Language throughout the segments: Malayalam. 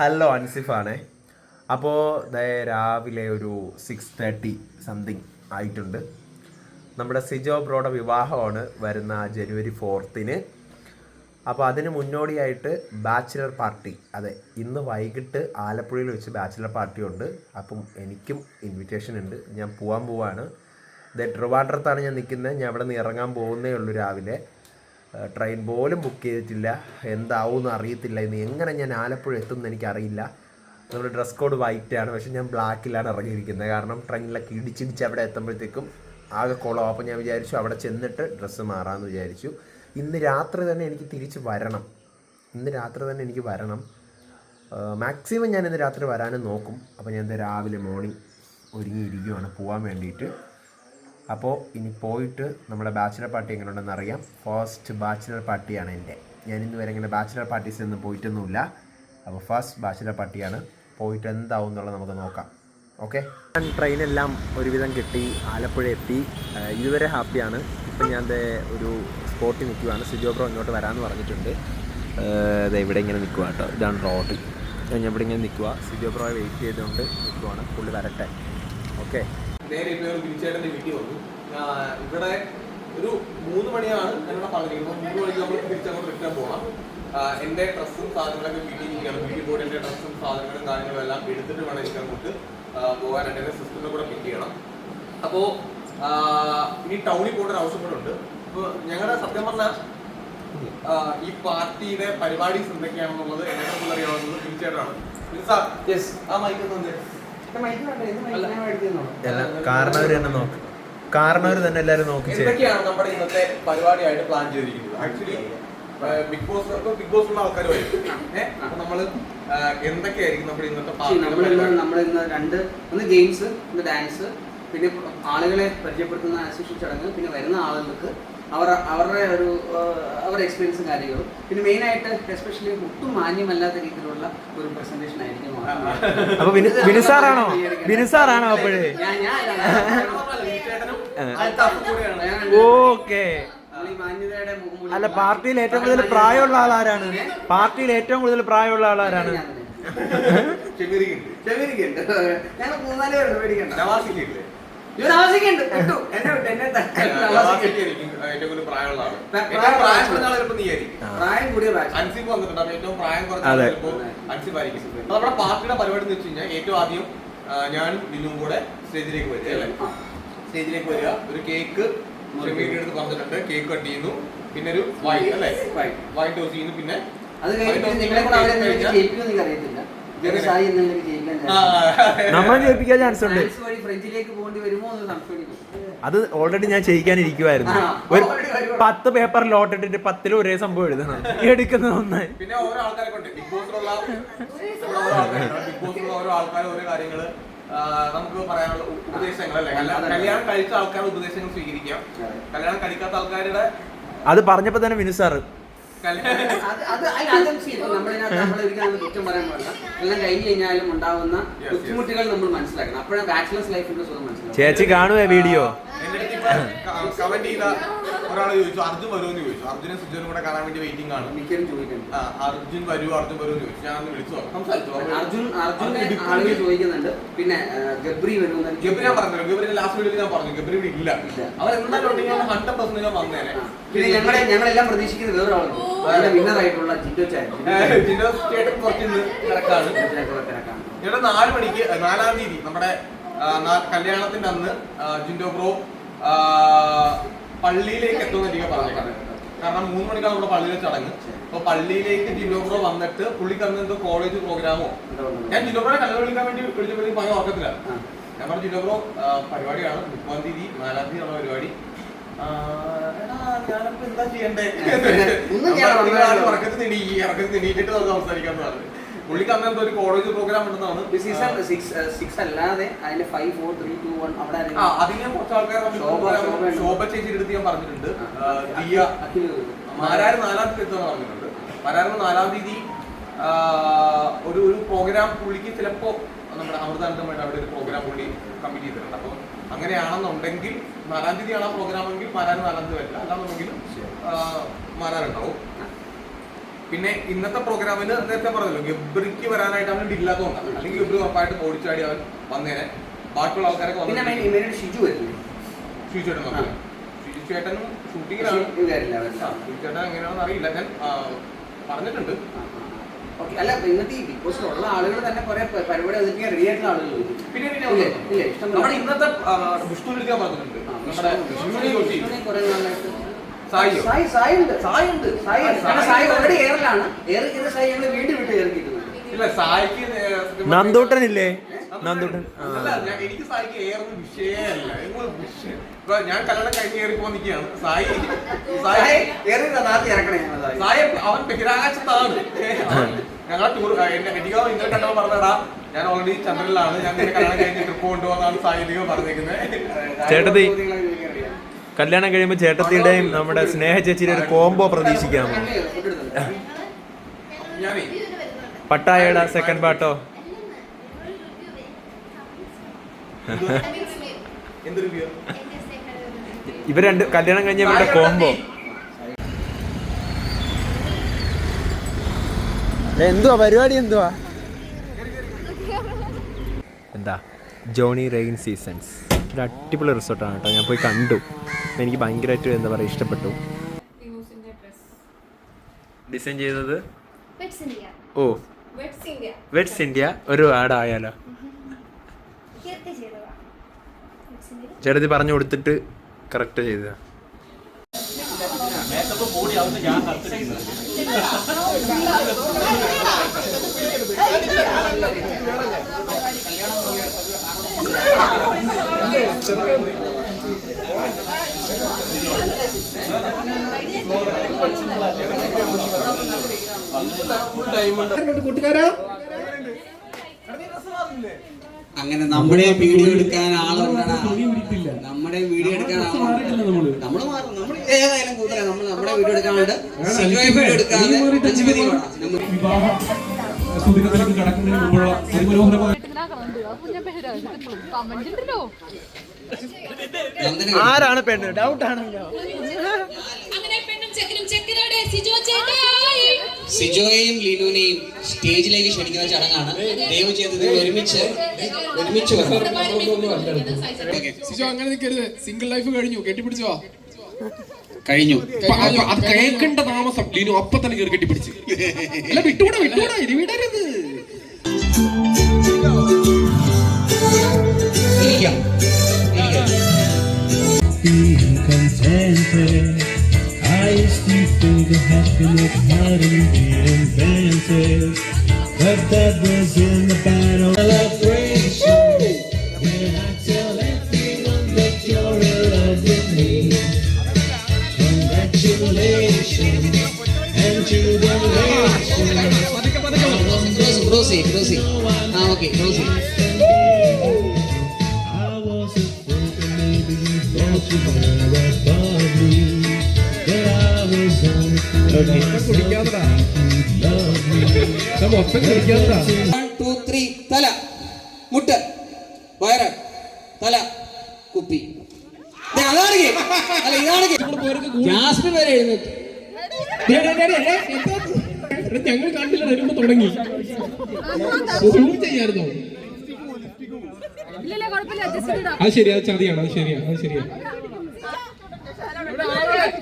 ഹലോ അൻസിഫാണേ. അപ്പോൾ ദേ രാവിലെ ഒരു സിക്സ് തേർട്ടി സംതിങ് ആയിട്ടുണ്ട്. നമ്മുടെ സിജോ ബ്രോയുടെ വിവാഹമാണ് വരുന്ന ജനുവരി ഫോർത്തിന് അപ്പോൾ അതിന് മുന്നോടിയായിട്ട് ബാച്ചിലർ പാർട്ടി അതെ ഇന്ന് വൈകിട്ട് ആലപ്പുഴയിൽ വെച്ച് ബാച്ചിലർ പാർട്ടി ഉണ്ട്. അപ്പം എനിക്കും ഇൻവിറ്റേഷൻ ഉണ്ട്. ഞാൻ പോകാൻ പോവാണ്. ഇത് ട്രിവാൻഡ്രത്താണ് ഞാൻ നിൽക്കുന്നത് ഞാൻ അവിടെ നിന്ന് ഇറങ്ങാൻ പോകുന്നേ ഉള്ളൂ രാവിലെ. ട്രെയിൻ പോലും ബുക്ക് ചെയ്തിട്ടില്ല. എന്താവും അറിയത്തില്ല. ഇന്ന് എങ്ങനെ ഞാൻ ആലപ്പുഴ എത്തുമെന്ന് എനിക്കറിയില്ല. നമ്മുടെ ഡ്രസ് കോഡ് വൈറ്റ് ആണ്. പക്ഷെ ഞാൻ ബ്ലാക്കിലാണ് ഇറങ്ങിയിരിക്കുന്നത്. കാരണം ട്രെയിനിലൊക്കെ ഇടിച്ചിടിച്ച് അവിടെ എത്തുമ്പോഴത്തേക്കും ആകെ കുളം. അപ്പോൾ ഞാൻ വിചാരിച്ചു അവിടെ ചെന്നിട്ട് ഡ്രസ്സ് മാറാമെന്ന് വിചാരിച്ചു. ഇന്ന് രാത്രി തന്നെ എനിക്ക് തിരിച്ച് വരണം. ഇന്ന് രാത്രി തന്നെ എനിക്ക് വരണം. മാക്സിമം ഞാൻ ഇന്ന് രാത്രി വരാനും നോക്കും. അപ്പോൾ ഞാൻ രാവിലെ മോർണിംഗ് ഒരുങ്ങിയിരിക്കുവാണ്. പോകാൻ വേണ്ടിയിട്ട്. അപ്പോൾ ഇനി പോയിട്ട് നമ്മുടെ ബാച്ചിലർ പാർട്ടി എങ്ങനെ ഉണ്ടെന്ന് അറിയാം ഫസ്റ്റ് ബാച്ചിലർ പാർട്ടിയാണ് എന്റെ. ഞാൻ ഇന്ന് വരെ ഇങ്ങനെ ബാച്ചിലർ പാർട്ടീസിൽ ഒന്നും പോയിട്ടൊന്നുമില്ല. അപ്പോൾ ഫസ്റ്റ് ബാച്ചിലർ പാർട്ടിയാണ് പോയിട്ട് എന്താവും എന്നുള്ളത് നമുക്ക് നോക്കാം. ഓക്കെ ഞാൻ ട്രെയിനെല്ലാം ഒരുവിധം കിട്ടി. ആലപ്പുഴ എത്തി. ഇതുവരെ ഹാപ്പിയാണ് ഇപ്പം ഞാൻ ഒരു സ്പോട്ടിൽ നിൽക്കുവാണ്. സിജോബ്രോ ഇങ്ങോട്ട് വരാമെന്ന് പറഞ്ഞിട്ടുണ്ട്. അത് ഇവിടെ ഇങ്ങനെ നിൽക്കുക കേട്ടോ. ഇതാണ് റോഡ് ഞാൻ ഇവിടെ ഇങ്ങനെ നിൽക്കുക സിജോബ്രോയെ വെയിറ്റ് ചെയ്തുകൊണ്ട് നിൽക്കുവാണ്. പുള്ളി വരട്ടെ. ഓക്കെ നേരെ ഇപ്പോൾ ബിനിച്ചേട്ടന്റെ വീട്ടിൽ വന്നു. ഇവിടെ ഒരു മൂന്ന് മണിയാണ് എന്നോട് പറഞ്ഞിരിക്കുന്നത് മൂന്ന് മണിക്ക് നമ്മൾ തിരിച്ചങ്ങോട്ട് റിട്ടേൺ പോകണം എന്റെ എന്റെ ഡ്രസ്സും സാധനങ്ങളൊക്കെ വീട്ടിൽ ഇരിക്കുകയാണ് വീട്ടിൽ പോയിട്ട് എന്റെ ഡ്രസ്സും സാധനങ്ങളും കാര്യങ്ങളും എല്ലാം എടുത്തിട്ട് വേണം എനിക്ക് അങ്ങോട്ട് പോകാനായിട്ട് എന്റെ സിസ്റ്ററിനെ കൂടെ പിക്ക് ചെയ്യണം. അപ്പോൾ ഇനി ടൗണിൽ പോകേണ്ട ഒരു ആവശ്യം കൂടെ ഉണ്ട്. അപ്പോൾ ഞങ്ങളുടെ സത്യം പറഞ്ഞാൽ ഈ പാർട്ടിയുടെ പരിപാടീസ് എന്തൊക്കെയാണെന്നുള്ളത് എന്നെ അറിയാവുന്നത് തീർച്ചയായിട്ടാണ് സാർ യെസ് ആ മൈക്ക് തന്നെ കാരണവർ തന്നെ നോക്ക്. കാരണവർ തന്നെ എല്ലാരും നോക്കി ചെയ്യും. എന്തൊക്കെയാണ് നമ്മുടെ ഇന്നത്തെ പരിപാടിയായിട്ട് പ്ലാൻ ചെയ്തിരിക്കുന്നത്? Actually big boss big boss ഉള്ള ആൾക്കാർ വരും അപ്പൊ നമ്മൾ എന്തൊക്കെയായിരിക്കും നമ്മുടെ ഇന്നത്തെ പാർട്ടി പരിപാടി? നമ്മളിന്ന് രണ്ട് ഒന്ന് ഗെയിംസ് ഒന്ന് ഡാൻസ് പിന്നെ ആളുകളെ പരിചയപ്പെടുത്തുന്ന ആസോസിയേഷൻ ചടങ്ങ് പിന്നെ വരുന്ന ആളുകൾക്ക് അവർ അവരുടെ ഒരു അവരുടെ എക്സ്പീരിയൻസും കാര്യങ്ങളും. പിന്നെ മെയിൻ ആയിട്ട് എസ്പെഷ്യലി ഒട്ടും മാന്യമല്ലാത്ത രീതിയിലുള്ള ഒരു പ്രസന്റേഷൻ ആയിരിക്കും അപ്പൊ അപ്പോഴേ. ഓക്കെ. അല്ല പാർട്ടിയിൽ ഏറ്റവും കൂടുതൽ പ്രായമുള്ള ആളാരാണ്? പാർട്ടിയിൽ ഏറ്റവും കൂടുതൽ പ്രായമുള്ള ആളാരാണ്? ഞങ്ങൾ മൂന്നാൽ പേരുണ്ട് പേടിക്കണ്ട. എന്നെ വിട്ടു എന്നെ. പ്രായം- ഏറ്റവും പ്രായം കുറഞ്ഞ ആൾ ചിലപ്പോ നീ പ്രായം കൂടിയ ബാച്ച് അൻസിഫ് വന്നിട്ടുണ്ട് അപ്പൊ ഏറ്റവും പ്രായം കുറഞ്ഞ അതെ. ആൾ ചിലപ്പോ അൻസിഫ് ആയിരിക്കും. അപ്പൊ നമ്മുടെ പാർട്ടിയുടെ പരിപാടി എന്ന് വെച്ച് കഴിഞ്ഞാൽ ഏറ്റവും ആദ്യം ആ, ഞാനും ബിന്നും കൂടെ സ്റ്റേജിലേക്ക് വരിക അല്ലേ? സ്റ്റേജിലേക്ക് വരിക. ഒരു കേക്ക് ഷെമീറിന്റെ അടുത്ത് പറഞ്ഞിട്ടുണ്ട്. കേക്ക് കട്ട് ചെയ്യുന്നു. പിന്നെ ഒരു വൈൻ അല്ലേ? Wine. വൈൻ ടോസ് ചെയ്യുന്നു. പിന്നെ അത് കഴിഞ്ഞിട്ട് നിങ്ങളെ കൂടെ അവരെ എന്തെങ്കിലും ജയിക്കുമെന്ന് എനിക്ക് അറിയത്തില്ല വ്യവസായി എന്തെങ്കിലും ജയിപ്പിക്കാൻ ചാൻസ് ഉണ്ട്. അത് ഓൾറെഡി ഞാൻ ചെയ്യിക്കാനിരിക്കുവായിരുന്നു. ഒരു പത്ത് പേപ്പർ ലോട്ട് ഇട്ടിട്ട് പത്തിലും ഒരേ സംഭവം എഴുതണം. എടുക്കുന്നത് ഒന്നായി പിന്നെ ഓരോ ആൾക്കാരെ കൊണ്ട് ബിഗ് ബോസിലുള്ള ബിഗ് ബോസിലുള്ള ഓരോ ആൾക്കാർ ഓരോ കാര്യങ്ങൾ. നമുക്ക് പറയാനുള്ള ഉപദേശങ്ങളല്ലേ? കല്യാണം കഴിച്ച ആൾക്കാരുടെ ഉപദേശങ്ങൾ സ്വീകരിക്കാം. കല്യാണം കഴിക്കാത്ത ആൾക്കാരുടെ അത് പറഞ്ഞപ്പോ തന്നെ വിനു സാറ് അത് അത് അല്ല, അതും ശരി. നമ്മളിതിനകത്ത് നമ്മളൊരിക്കലും കുറ്റം പറയാൻ പാടില്ല. എല്ലാം കഴിഞ്ഞ് കഴിഞ്ഞാലും ഉണ്ടാവുന്ന. ബുദ്ധിമുട്ടുകൾ നമ്മൾ മനസ്സിലാക്കണം. അപ്പോഴാണ് ബാച്ചിലേഴ്സ് ലൈഫിന്റെ സുഖം മനസ്സിലാക്കണം ചേച്ചി കാണുവേ വീഡിയോ? കമന്റ് ചെയ്ത ഒരാൾ ചോദിച്ചു അർജുൻ വരുമെന്ന് ചോദിച്ചു. അർജുനെ സുജനും കൂടെ കാണാൻ വേണ്ടി വെയിറ്റിംഗ് ആണ്. മിക്കവരും ചോദിക്കുന്നുണ്ട് ആ, അർജുൻ വരുമോ അർജുൻ വരുമെന്ന് എന്ന് ചോദിച്ചു. ഞാൻ ഒന്ന് വിളിച്ചു നോക്കാം. സംസാരിച്ചു? അർജുൻ അർജുനെ അർജുൻ ആളുകൾ ചോദിക്കുന്നുണ്ട്. പിന്നെ ഗബ്രി വരുമെന്ന് ഗബ്രി ഞാൻ പറഞ്ഞു ഗബ്രി ലാസ്റ്റ് വീഡിയോയിൽ ഞാൻ പറഞ്ഞു. ഗബ്രി ഇവിടെ ഇല്ല. അവർ അവൻ എന്തായാലും ഹൺഡ്രഡ് പെർസെന്റ് ഞാൻ വന്നേനെ. പിന്നെ ഞങ്ങളെ ഞങ്ങളെല്ലാം പ്രതീക്ഷിക്കുന്നത് വേറെ ആളുകൾ വിന്നർ ആയിട്ടുള്ള ജിൻഡോ ചാൻ. ജിൻഡോ ചേട്ടൻ കുറച്ച് തിരക്കാണ്. ഇവിടെ നാല് മണിക്ക് നാലാം തീയതി നമ്മുടെ കല്യാണത്തിന്റെ അന്ന് ജിന്റോ ജിൻഡോ ബ്രോ പള്ളിയിലേക്ക് എത്തുമെന്ന് എനിക്ക് പറഞ്ഞേക്കാം കാരണം മൂന്ന് മണിക്കാണ് നമ്മുടെ പള്ളിയിലെ ചടങ്ങ്. അപ്പൊ പള്ളിയിലേക്ക് ജിൻഡോ ബ്രോ വന്നിട്ട് പുള്ളിക്ക് അന്ന് എന്തോ കോളേജ് പ്രോഗ്രാമോ ഞാൻ ബ്രോയെ കല്യാണം വിളിക്കാൻ വേണ്ടി വിളിച്ചപ്പോഴേക്കും ഭയങ്കര ഓർക്കത്തില്ല. ഞാൻ പറഞ്ഞു ജിൻഡോ ബ്രോ പരിപാടിയാണ്. മുപ്പാം തീയതി നാലാം തീയതിയാണ് പരിപാടി ഞാനിപ്പോ എന്താ ചെയ്യണ്ടേ? ഉറക്കത്തിൽ എണീ ഉറക്കത്തിൽ എണീറ്റിട്ട് നമുക്ക് സംസാരിക്കാന്ന് പറഞ്ഞു. പുള്ളിക്ക് അന്ന് എന്തോ ഒരു കോളേജ് പ്രോഗ്രാം ഉണ്ടെന്നാണ് സീസൺ സിക്സ് സിക്സ് അല്ലാതെ അതിന്റെ five four three two one അവിടെ ആ അതിന് കുറച്ച് ആൾക്കാർ തമ്മിൽ ശോഭ, ചേച്ചിയുടെ അടുത്ത് ഞാൻ പറഞ്ഞിട്ടുണ്ട്. ദിയ. മാരാർ. നാലാം തീയതി എത്തുമെന്ന് പറഞ്ഞിട്ടുണ്ട്. മാരാറിന് നാലാം തീയതി ഒരു ഒരു പ്രോഗ്രാം പുള്ളിക്ക് ചിലപ്പോ നമ്മുടെ അമൃതാനന്ദമായിട്ട് അവിടെ ഒരു പ്രോഗ്രാം പുള്ളി കമ്മിറ്റ് ചെയ്തിട്ടുണ്ട്. അപ്പം അങ്ങനെയാണെന്നുണ്ടെങ്കിൽ നാലാം തീയതിയാണ് ആ പ്രോഗ്രാം എങ്കിൽ മാരാര് നാലാം തീയതി വരില്ല. അല്ലാന്നുണ്ടെങ്കിൽ മാരാരുണ്ടാവും പിന്നെ ഇന്നത്തെ പ്രോഗ്രാമിന് നേരത്തെ പറഞ്ഞല്ലോ ഗബ്രിക്ക് വരാനായിട്ട് അവൻ ഇല്ലാത്തതുകൊണ്ടാണ് അല്ലെങ്കിൽ ഗബ്രി ഉറപ്പായിട്ട് ഓടിച്ചാടി അവൻ വന്നേനെ. ബാക്കിയുള്ള ആൾക്കാരൊക്കെ പിന്നെ വന്നു മെയിൻ മെയിനായിട്ട് ഷിജു വരുന്നു ഷിജു ചേട്ടൻ നോക്കില്ല ഷിജു ചേട്ടനും ഷൂട്ടിങ്ങിലാണ് ഷിജു വരില്ല അവരുടെ ആ, ഷിജു ചേട്ടൻ എങ്ങനെയാണെന്ന് അറിയില്ല. ഞാൻ ആ, പറഞ്ഞിട്ടുണ്ട്. ഓക്കെ അല്ല ഇന്നത്തെ ഈ ബിഗ് ബോസിലുള്ള ആളുകൾ തന്നെ കുറെ പരിപാടി അവതരിപ്പിക്കാൻ റെഡി ആയിട്ടുള്ള ആളുകൾ വരും. പിന്നെ പിന്നെ ഇല്ലേ? ഒന്ന് ഇല്ലേ? ഇഷ്ടം പോലെ. നമ്മുടെ ഇന്നത്തെ വിഷ്ണു വിളിക്കാൻ പറഞ്ഞിട്ടുണ്ട്. ആ, നമ്മുടെ വിഷ്ണു- വിഷ്ണുവിനെ കുറെ നാളായിട്ട്. സായിയോ സായി സായി ഉണ്ട് സായി ഉണ്ട് സായി ഉണ്ട്. കാരണം സായി. ഓൾറെഡി എയറിലാണ് എയർ ചെയ്ത സായി ഞങ്ങൾ വീണ്ടും വിട്ട് ഇല്ല സായിക്ക് നന്ദൂട്ടനില്ലേ? നന്ദൂട്ടൻ. അല്ല, എനിക്ക് സായിക്ക് ഏറുന്ന വിഷയമല്ല. ഇപ്പൊ ഞാൻ കല്യാണം കഴിഞ്ഞ് കയറി പോകാൻ നിൽക്കുകയാണ് സായി. സായി ഇറക്കണേ സായി. അവൻ ബഹിരാകാശത്താണ്. ഞങ്ങളെ ടൂർ എന്റെ എനിക്ക് ഇന്നലെ കണ്ടപ്പോൾ പറഞ്ഞടാ ഞാൻ ഓൾറെഡി ചന്ദ്രനിലാണ്. ഞാൻ നിന്നെ കല്യാണം കഴിഞ്ഞ് ട്രിപ്പ് കൊണ്ടുപോകാന്നാണ് സായി പറഞ്ഞേക്കുന്നത് ചേട്ടത്തി. കല്യാണം കഴിയുമ്പോൾ ചേട്ടത്തിയുടെയും നമ്മുടെ സ്നേഹ ചേച്ചിയുടെ ഒരു കോംബോ പ്രതീക്ഷിക്കാമോ പട്ടായയുടെ സെക്കൻഡ് പാട്ടോ? ഇവർ രണ്ട് കല്യാണം കഴിഞ്ഞ ഇവരുടെ കോംബോ എന്തുവാ? പരിപാടി എന്തുവാ? എന്താ? Johnny Rain Seasons. ഒരു അടിപൊളി റിസോർട്ടാണ് കേട്ടോ. ഞാൻ പോയി കണ്ടു. എനിക്ക് ഭയങ്കരമായിട്ട് എന്താ പറയുക ഇഷ്ടപ്പെട്ടു. ഡിസൈൻ ചെയ്തത്? ഓ. വെറ്റ്സ് ഇന്ത്യ വെറ്റ്സ് ഇന്ത്യ ഒരു ആഡ് ആയാലോ? ചേട്ടത്തി പറഞ്ഞു കൊടുത്തിട്ട് കറക്റ്റ് അങ്ങനെ നമ്മുടെ വീഡിയോ എടുക്കാൻ ആളുണ്ടടാ നമ്മുടെ വീഡിയോ എടുക്കാൻ ആളുണ്ട് നമ്മൾ. മാറും. നമ്മൾ ഏതായാലും കൂടുതലാണ് നമ്മൾ നമ്മുടെ വീഡിയോ എടുക്കാനുണ്ട് വീഡിയോ എടുക്കാതെ വിവാഹ കടക്കുന്നതിന് മുമ്പുള്ള അതിമനോഹരമായ ആരാണ് പെണ്ണ്? ഡൗട്ട് ആണല്ലോ അങ്ങനെ പെണ്ണും ചെക്കനും ചെക്കനോട് സിജോ ചേട്ടായി സിജോയെയും ലിനുവിനെയും സ്റ്റേജിലേക്ക് ക്ഷണിക്കുന്ന ചടങ്ങാണ്. ദയവ് ചെയ്തത് ഒരുമിച്ച് ഒരുമിച്ച് സിജോ അങ്ങനെ നിൽക്കരുത്. സിംഗിൾ ലൈഫ് കഴിഞ്ഞു. കെട്ടിപ്പിടിച്ചോ കഴിഞ്ഞു. അത് കേൾക്കേണ്ട താമസം ലീനു അപ്പൊ തന്നെ കയറി കെട്ടിപ്പിടിച്ച്. അല്ല വിട്ടുകൂടാ വിട്ടുകൂടാ ഇനി വിടരുത്. ഇരിക്കാം. I used to think of happiness had invented, but that was in the battle celebration. When I tell everyone that you're in love with me. Congratulations and jubilations. Ah, Rosie, Rosie. Two three തല മുട്ട് വയറ് തല കുപ്പി അതാണ്. അല്ല ഇതാണ്. ജാസ്മിൻ വരെ എഴുന്നേറ്റ് ഞങ്ങൾ കണ്ടില്ല വരുമ്പോ തുടങ്ങി ചെയ്യായിരുന്നോ അത് ശരിയാ അത് ചതിയാണ് അത് ശരിയാ അത് ശരിയാ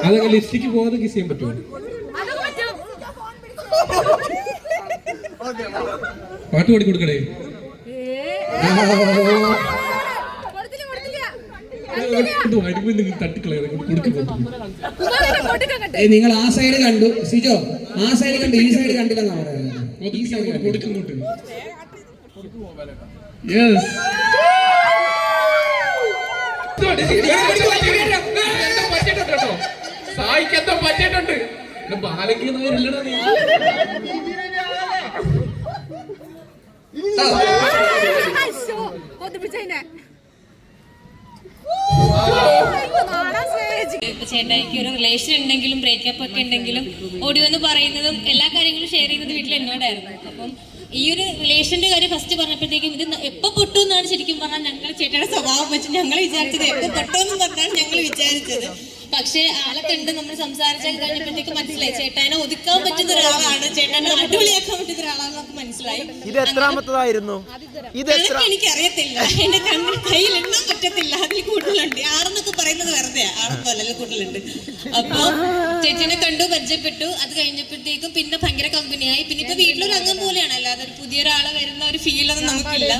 അതൊക്കെ ലിസ്റ്റിക്ക് പോകാതെ കിസ് ചെയ്യാൻ പറ്റുമോ പാട്ട് പാടി കൊടുക്കണേ നിങ്ങൾ ആ സൈഡ് കണ്ടു സിജോ ആ സൈഡ് കണ്ടു ഈ സൈഡ് കണ്ടില്ലെന്നാ പറയുന്നത് ഈ സൈഡ് കൊടുക്കുന്നുണ്ട് യെസ് സായിക്ക് എന്താ പറ്റിയിട്ടുണ്ട് ബാലകീയ നായരല്ലടാ നീ. ഇപ്പൊ ചേട്ടായിക്ക് ഒരു റിലേഷൻ ഉണ്ടെങ്കിലും ബ്രേക്കപ്പ് ഒക്കെ ഉണ്ടെങ്കിലും ഓടി വന്ന് പറയുന്നതും എല്ലാ കാര്യങ്ങളും ഷെയർ ചെയ്യുന്നത് വീട്ടിൽ എന്നോടായിരുന്നു. അപ്പം ഈ ഒരു റിലേഷന്റെ കാര്യം ഫസ്റ്റ് പറഞ്ഞപ്പോഴത്തേക്കും ഇത് എപ്പോ പൊട്ടു എന്നാണ് ശരിക്കും പറഞ്ഞാൽ ഞങ്ങൾ ചേട്ടയുടെ സ്വഭാവം വെച്ച് ഞങ്ങൾ വിചാരിച്ചത് എപ്പോ പൊട്ടു എന്ന് പറഞ്ഞാണ് ഞങ്ങൾ വിചാരിച്ചത്. പക്ഷേ ആളെ കണ്ട് നമ്മൾ സംസാരിച്ചാൽ കഴിഞ്ഞപ്പോഴത്തേക്ക് മനസ്സിലായി. ചേട്ടാനെ ഒതുക്കാൻ പറ്റുന്ന ഒരാളാണ്. ചേട്ടാനെ അടിപൊളിയാക്കാൻ പറ്റുന്ന ഒരാളാണെന്നൊക്കെ മനസ്സിലായി. ഇത് എത്രാമത്തതായിരുന്നു? ഇത് എനിക്കറിയത്തില്ല. എന്റെ കണ്ണിൽ കയ്യിൽ എണ്ണാൻ പറ്റത്തില്ല. അതിൽ കൂടുതലുണ്ട്. ആറെന്നൊക്കെ പറയുന്നത് വെറുതെ. ആറെന്നോ അല്ലെങ്കിൽ കൂടുതലുണ്ട്. അപ്പൊ ചേച്ചിനെ കണ്ടു പരിചയപ്പെട്ടു. അത് കഴിഞ്ഞപ്പോഴത്തേക്കും പിന്നെ ഭയങ്കര കമ്പനിയായി. പിന്നെ ഇപ്പൊ വീട്ടിലൊരു അംഗം പോലെയാണ്. അല്ലാതെ ഒരു പുതിയൊരാളെ വരുന്ന ഒരു ഫീൽ ഫീലൊന്നും നമുക്കില്ല.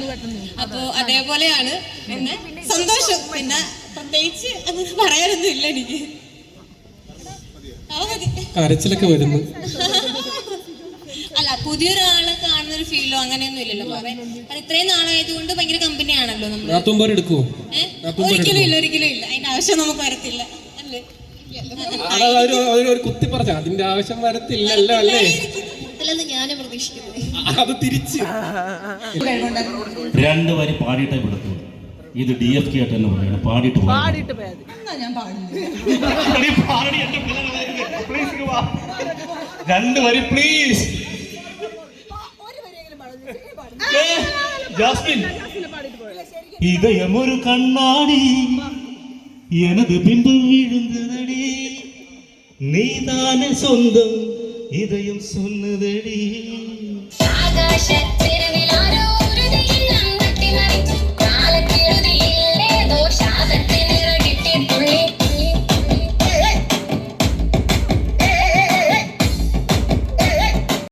അപ്പോ അതേപോലെയാണ്. പിന്നെ സന്തോഷം. പിന്നെ പ്രത്യേകിച്ച് അങ്ങനെ പറയാനൊന്നും ഇല്ല എനിക്ക് കരച്ചിലൊക്കെ വരുന്നു. അല്ല പുതിയൊരാളെ കാണുന്ന ഒരു ഫീലോ അങ്ങനെയൊന്നും ഇല്ലല്ലോ കാരണം ഇത്രയും നാളായതുകൊണ്ട് ഭയങ്കര കമ്പനി ആണല്ലോ നമ്മൾ ഏഹ് ഒരിക്കലും ഇല്ല ഒരിക്കലും ഇല്ല. അതിന്റെ ആവശ്യം നമുക്ക് വരത്തില്ല. അല്ലേ? കുത്തി പറഞ്ഞ. അതിന്റെ ആവശ്യം വരത്തില്ലല്ലോ അല്ലേ? അല്ലെന്ന് ഞാനും പ്രതീക്ഷിക്കുന്നത് അത് തിരിച്ച്. രണ്ട് വരി പാടിയിട്ടേ വിടത്തുള്ളൂ. ഇത് ഡി എഫ് കെ ആയിട്ട് തന്നെ പറയണം പാടിയിട്ട് പാടിയിട്ട് രണ്ട് വരി പ്ലീസ് ജാസ്മിൻ இதயமொரு கண்ணாடி எனது பிம்பம் விழுந்ததடி நீதானே சொந்தம் இதயம் சொன்னதடி ആകാശത്തിരവിൽ